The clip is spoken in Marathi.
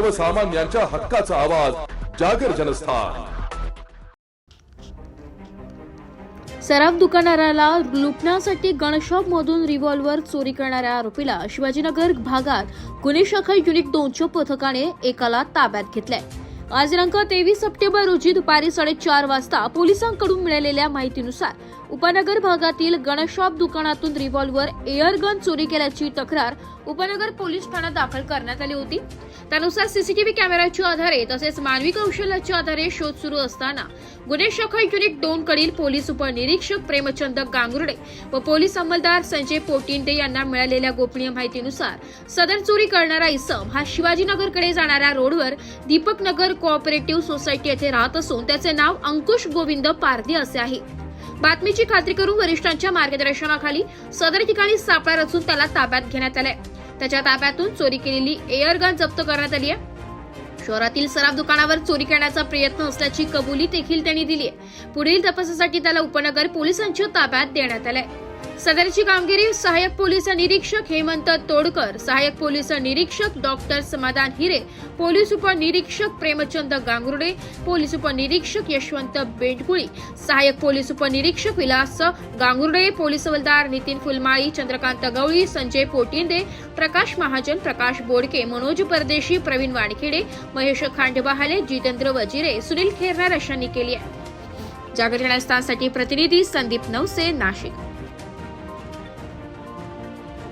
सर्वसामान्यांच्या हक्काचा आवाज जागर जनस्थान. सराफ दुकानदाराला लुटण्यासाठी गनशॉप मधून रिव्हॉल्व्हर चोरी करणाऱ्या आरोपीला शिवाजीनगर भागात गुन्हे शाखा युनिट दोनच्या पथकाने एकाला ताब्यात घेतलंय. आज दिनांक तेवीस सप्टेंबर रोजी दुपारी साडेचार वाजता पोलिसांकडून मिळालेल्या माहितीनुसार उपनगर भागातील गणशॉप दुकानातून रिव्हॉल्व्हर एअरगन चोरी केल्याची तक्रार उपनगर पोलीस ठाण्यात दाखल करण्यात आली होती. त्यानुसार सीसीटीव्ही कॅमेऱ्याच्या आधारे तसेच मानवी कौशल्याच्या आधारे शोध सुरू असताना गुन्हे शाखा युनिट दोन कडील पोलीस उपनिरीक्षक प्रेमचंद गांगुर्डे व पोलीस अंमलदार संजय पोटिंडे यांना मिळालेल्या गोपनीय माहितीनुसार सदर चोरी करणारा इसम हा शिवाजीनगरकडे जाणाऱ्या रोडवर दीपक नगर कोऑपरेटिव्ह सोसायटी येथे राहत असून त्याचे नाव अंकुश गोविंद पारधी असे आहे. बातमीची खात्री करून वरिष्ठांच्या मार्गदर्शनाखाली सदर ठिकाणी सापळा रचून त्याला ताब्यात घेण्यात आलाय. त्याच्या ताब्यातून चोरी केलेली एअरगन जप्त करण्यात आली आहे. शहरातील सराफ दुकानावर चोरी करण्याचा प्रयत्न असल्याची कबुली देखील त्यांनी दिली आहे. पुढील तपासासाठी त्याला उपनगर पोलिसांच्या ताब्यात देण्यात आलाय. सदरची कामगिरी सहाय्यक पोलीस निरीक्षक हेमंत तोडकर सहाय्यक पोलीस निरीक्षक डॉक्टर समाधान हिरे पोलीस उपनिरीक्षक प्रेमचंद गांगुर्डे पोलीस उपनिरीक्षक यशवंत बेंडकुळी सहाय्यक पोलीस उपनिरीक्षक विलास गांगुर्डे पोलीस हवलदार नितीन फुलमाळी चंद्रकांत गवळी संजय पोटिंदे प्रकाश महाजन प्रकाश बोडके मनोज परदेशी प्रवीण वानखेडे महेश खांडबहाले जितेंद्र वजिरे सुनील खेरनार अशांनी केली आहे. जागर स्थानसाठी प्रतिनिधी संदीप नवसे नाशिक.